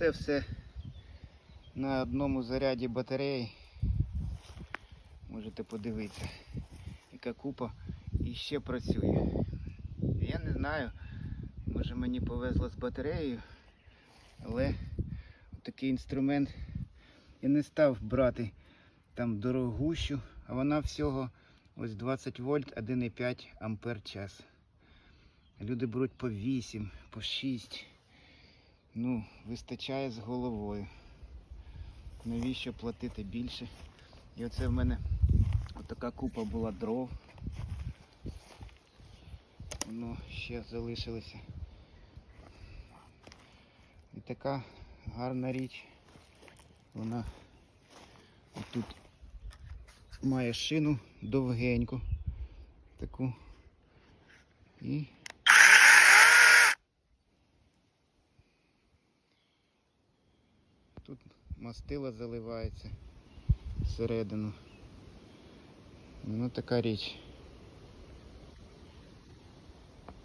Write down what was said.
Оце все на одному заряді батареї. Можете подивитися, яка купа і ще працює. Я не знаю, може мені повезло з батареєю, але такий інструмент я не став брати там дорогущу, а вона всього ось 20 вольт 1,5 ампер час. Люди беруть по 8, по 6. Ну, вистачає з головою. Навіщо платити більше? І оце в мене отака купа була дров. Воно ще залишилося. І така гарна річ. Вона тут має шину довгеньку. Таку. І тут мастила заливається всередину. Ну така річ.